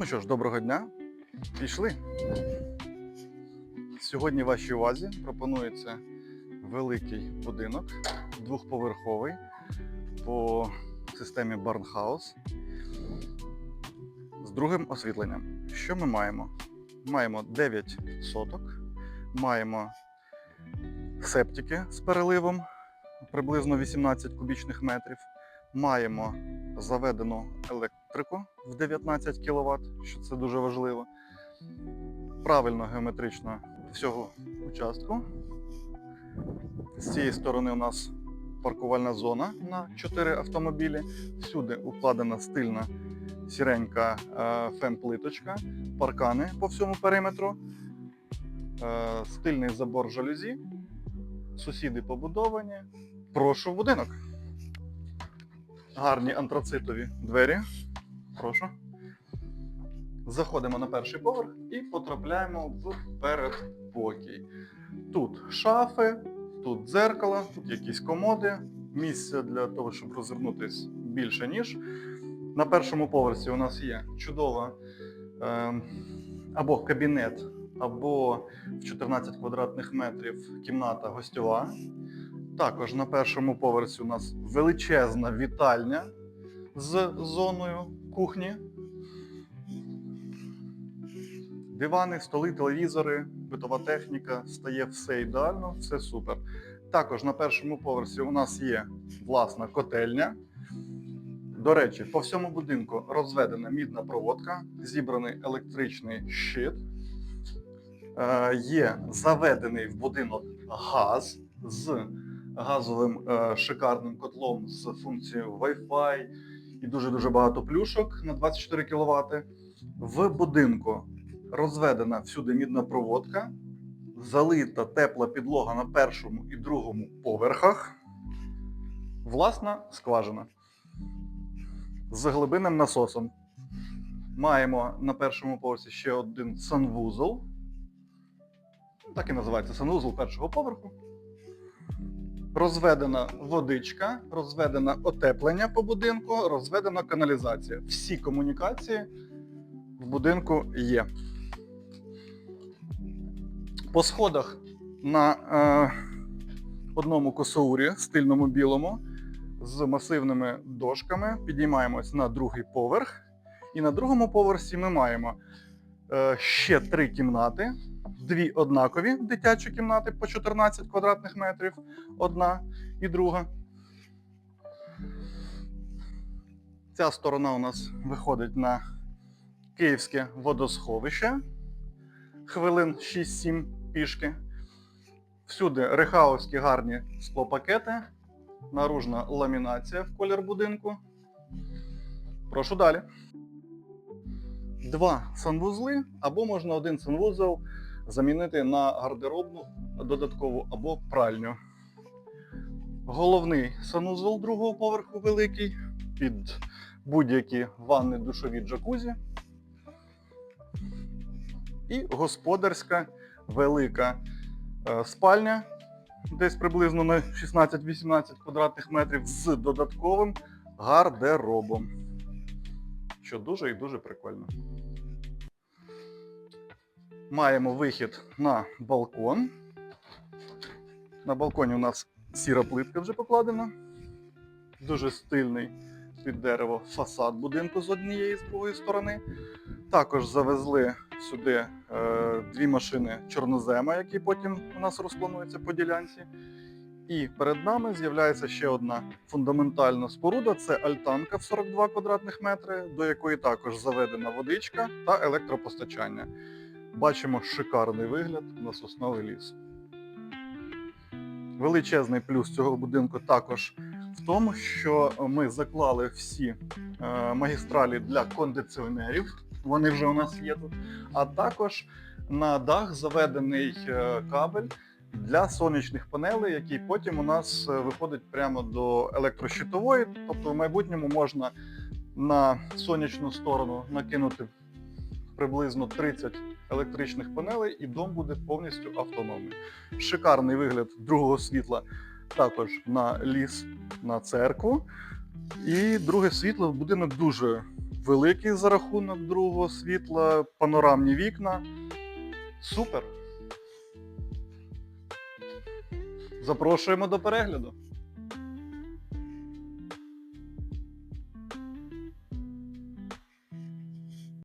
Ну що ж, доброго дня. Пішли. Сьогодні вашій увазі пропонується великий будинок, двохповерховий по системі Барнхаус з другим освітленням. Що ми маємо? Маємо 9 соток, маємо септики з переливом приблизно 18 кубічних метрів. Маємо заведену електрику в 19 кВт, що це дуже важливо. Правильно геометрично всього участку. З цієї сторони у нас паркувальна зона на 4 автомобілі. Всюди укладена стильна сіренька е, фем-плиточка, паркани по всьому периметру, е, стильний забор жалюзі, сусіди побудовані. Прошу в будинок. Гарні антрацитові двері. Прошу. Заходимо на перший поверх і потрапляємо в передпокій. Тут шафи, тут дзеркало, тут якісь комоди, місця для того, щоб розвернутись більше ніж. На першому поверсі у нас є чудова е, або кабінет, або в 14 квадратних метрів кімната гостьова. Також на першому поверсі у нас величезна вітальня з зоною кухні. Дивани, столи, телевізори, битова техніка, стає все ідеально, все супер. Також на першому поверсі у нас є власна котельня. До речі, по всьому будинку розведена мідна проводка, зібраний електричний щит. Е, є заведений в будинок газ з газовим е, шикарним котлом з функцією Wi-Fi і дуже-дуже багато плюшок на 24 кВт. В будинку розведена всюди мідна проводка, залита тепла підлога на першому і другому поверхах. Власна скважина з глибинним насосом. Маємо на першому поверсі ще один санвузол. Так і називається санвузол першого поверху. Розведена водичка, розведено отеплення по будинку, розведена каналізація. Всі комунікації в будинку є. По сходах на е, одному косоурі стильному білому з масивними дошками підіймаємось на другий поверх. І на другому поверсі ми маємо е, ще три кімнати, дві однакові дитячі кімнати по 14 квадратних метрів, одна і друга. Ця сторона у нас виходить на Київське водосховище. Хвилин 6-7 пішки. Всюди рехаовські гарні склопакети, наружна ламінація в колір будинку. Прошу далі. Два санвузли, або можна один санвузол замінити на гардеробну додаткову або пральню. Головний санузел другого поверху великий під будь-які ванни душові джакузі. І господарська велика е, спальня, десь приблизно на 16-18 квадратних метрів з додатковим гардеробом. Що дуже і дуже прикольно. Маємо вихід на балкон. На балконі у нас сіра плитка вже покладена. Дуже стильний під дерево фасад будинку з однієї з другої сторони. Також завезли сюди е, дві машини чорнозема, які потім у нас розплануються по ділянці. І перед нами з'являється ще одна фундаментальна споруда це альтанка в 42 квадратних метри, до якої також заведена водичка та електропостачання. Бачимо шикарний вигляд на сосновий ліс. Величезний плюс цього будинку також в тому, що ми заклали всі е, магістралі для кондиціонерів. Вони вже у нас є тут. А також на дах заведений е, кабель для сонячних панелей, який потім у нас е, виходить прямо до електрощитової. Тобто в майбутньому можна на сонячну сторону накинути приблизно 30 електричних панелей, і дом буде повністю автономний. Шикарний вигляд другого світла також на ліс, на церкву. І друге світло будинок дуже великий за рахунок другого світла, панорамні вікна. Супер. Запрошуємо до перегляду.